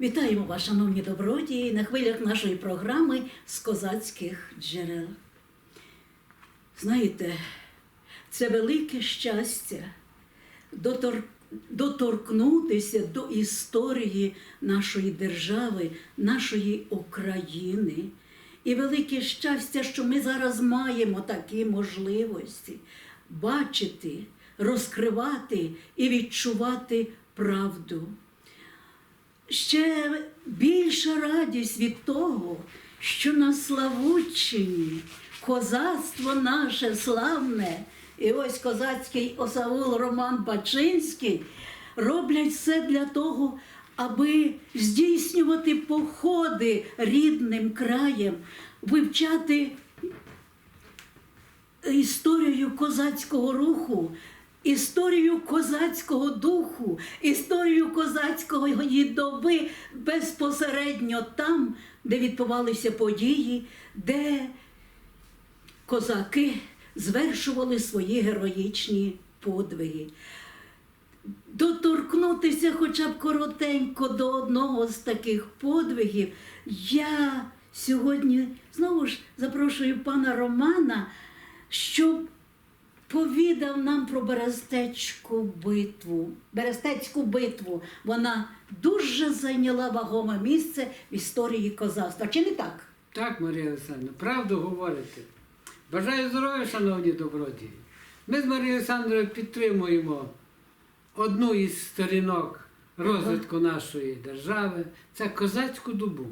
Вітаємо вас, шановні добродії, на хвилях нашої програми з козацьких джерел. Знаєте, це велике щастя дотор... доторкнутися до історії нашої держави, нашої України. І велике щастя, що ми зараз маємо такі можливості бачити, розкривати і відчувати правду. Ще більша радість від того, що на Славутчині козацтво наше славне, і ось козацький осаул Роман Бачинський роблять все для того, аби здійснювати походи рідним краєм, вивчати історію козацького руху, історію козацького духу, історію козацької доби безпосередньо там, де відбувалися події, де козаки звершували свої героїчні подвиги. Доторкнутися хоча б коротенько до одного з таких подвигів. Я сьогодні знову ж запрошую пана Романа, щоб повідав нам про Берестецьку битву. Берестецьку битву. Вона дуже зайняла вагоме місце в історії козацтва. Чи не так? Так, Марія Олександровна, правду говорите. Бажаю здоров'я, шановні добродії. Ми з Марією Олександровою підтримуємо одну із сторінок розвитку нашої держави це козацьку добу,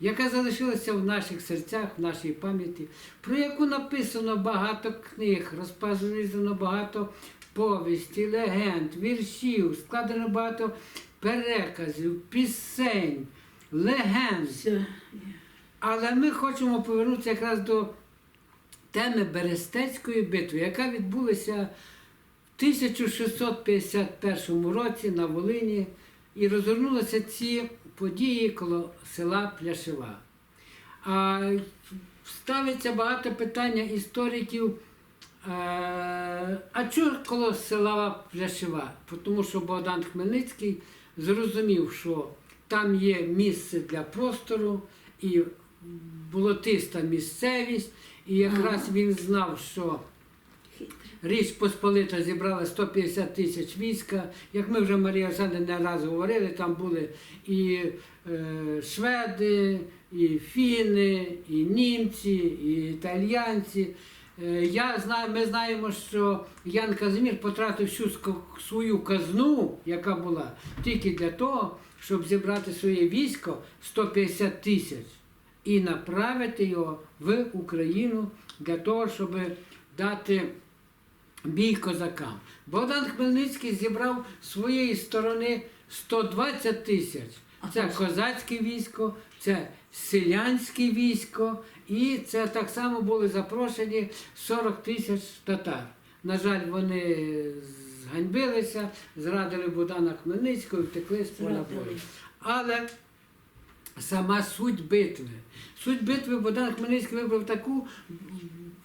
яка залишилася в наших серцях, в нашій пам'яті, про яку написано багато книг, розпазано багато повісті, легенд, віршів, складено багато переказів, пісень, легенд. Але ми хочемо повернутися якраз до теми Берестецької битви, яка відбулася в 1651 році на Волині і розгорнулися ці події коло села Пляшева. А ставиться багато питання істориків. е, А чого коло села Пляшева? Тому що Богдан Хмельницький зрозумів, що там є місце для простору і болотиста місцевість, і якраз він знав, що Річ Посполита зібрала 150 тисяч війська. Як ми вже Марія Олександрівна не раз говорили, там були і е, шведи, і фіни, і німці, і італіянці. Е, я знаю, ми знаємо, що Ян Казимір потратив всю свою казну, яка була, тільки для того, щоб зібрати своє військо 150 тисяч і направити його в Україну для того, щоб дати бій козакам. Богдан Хмельницький зібрав з своєї сторони 120 тисяч. Це козацьке військо, це селянське військо, і це так само були запрошені 40 тисяч татар. На жаль, вони зганьбилися, зрадили Богдана Хмельницького і втекли з поля бою. Але сама суть битви. Суть битви Богдан Хмельницький вибрав таку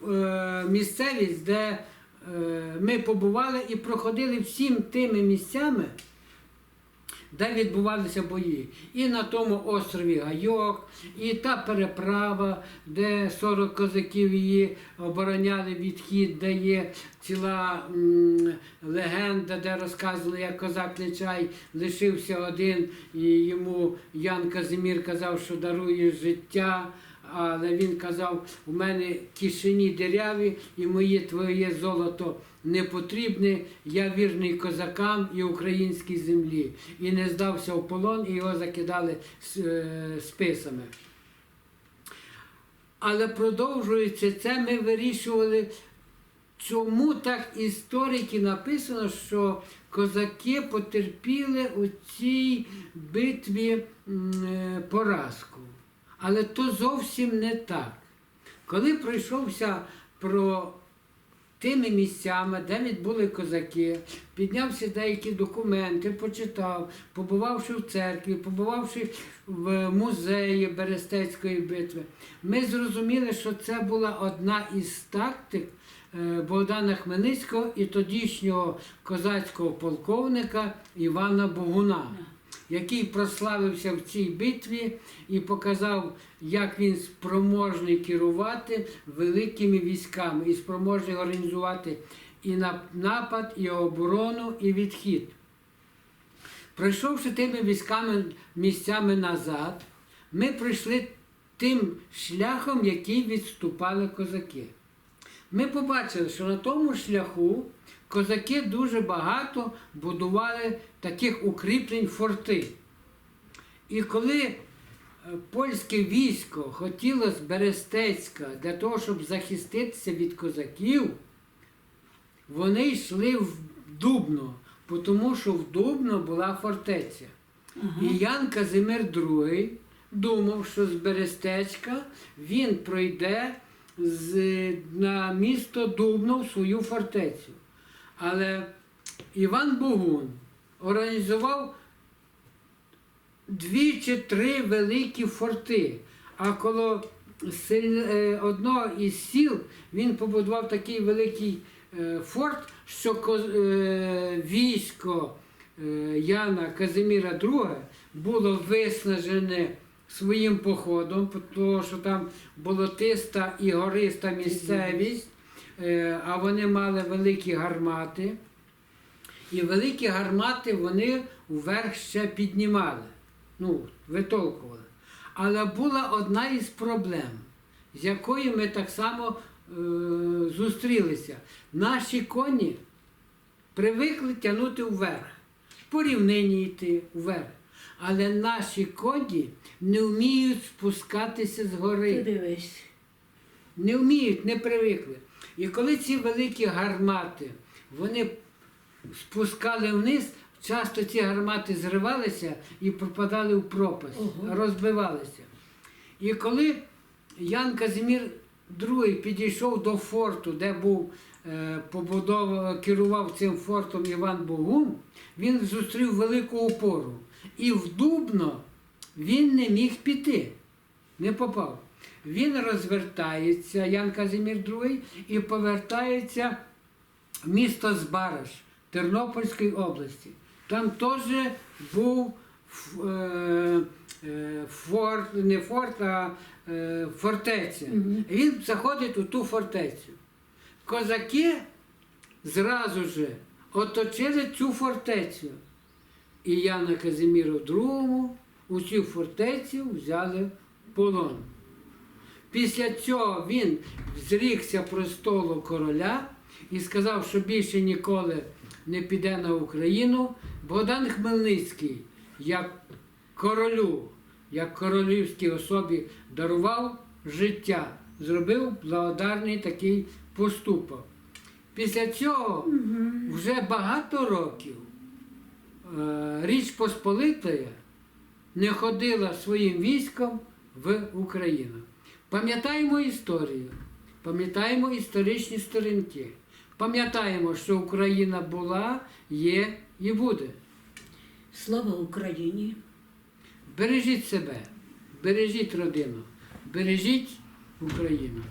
е, місцевість, де ми побували і проходили всім тими місцями, де відбувалися бої. І на тому острові Гайок, і та переправа, де 40 козаків її обороняли відхід, де є ціла м, легенда, де розказували, як козак Нечай лишився один, і йому Ян Казимір казав, що дарує життя. Але він казав, у мене кишені деряві і моє твоє золото не потрібне, я вірний козакам і українській землі. І не здався в полон, і його закидали е, списами. Але продовжуючи це, ми вирішували, чому так історики написано, що козаки потерпіли у цій битві е, поразку. Але то зовсім не так. Коли пройшовся про тими місцями, де відбули козаки, піднявся деякі документи, почитав, побувавши в церкві, побувавши в музеї Берестецької битви, ми зрозуміли, що це була одна із тактик е, Богдана Хмельницького і тодішнього козацького полковника Івана Богуна. Який прославився в цій битві і показав, як він спроможний керувати великими військами і спроможний організувати і напад, і оборону, і відхід. Пройшовши тими військами місцями назад, ми пройшли тим шляхом, який відступали козаки. Ми побачили, що на тому шляху козаки дуже багато будували таких укріплень форти. І коли е, польське військо хотіло з Берестецька для того, щоб захиститися від козаків, вони йшли в Дубно, тому що в Дубно була фортеця. І Ян Казимир II думав, що з Берестечка він пройде з, на місто Дубно в свою фортецю. Але Іван Богун організував дві чи три великі форти. А коло е, одного із сіл він побудував такий великий е, форт, що е, військо Яна Казиміра II було виснажене своїм походом, тому що там болотиста і гориста місцевість, е, а вони мали великі гармати. І великі гармати вони вверх ще піднімали, ну, витолкували. Але була одна із проблем, з якою ми так само е, зустрілися. Наші коні привикли тягнути вверх, по рівнині йти вверх. Але наші коні не вміють спускатися з гори. дивись. Не вміють, не привикли. І коли ці великі гармати вони спускали вниз, часто ці гармати зривалися і пропадали в пропасть, Ого. розбивалися. І коли Ян Казимір II підійшов до форту, де був е, побудов, керував цим фортом Іван Богун, він зустрів велику опору. І в Дубно він не міг піти, не попав. Він розвертається, Ян Казимір II, і повертається в місто Збараж Тернопільської області. Там теж був е, е, форт, не форт, а е, фортеця. Він заходить у ту фортецю. Козаки зразу же оточили цю фортецю. І Яна Казиміра II у цю фортецю взяли в полон. Після цього він зрікся престолу короля і сказав, що більше ніколи не піде на Україну. Богдан Хмельницький, як королю, як королівській особі дарував життя, зробив благодарний такий поступок. Після цього вже багато років Річ Посполитая не ходила своїм військом в Україну. Пам'ятаємо історію, пам'ятаємо історичні сторінки, пам'ятаємо, що Україна була, є і буде. Слава Україні! Бережіть себе, бережіть родину, бережіть Україну.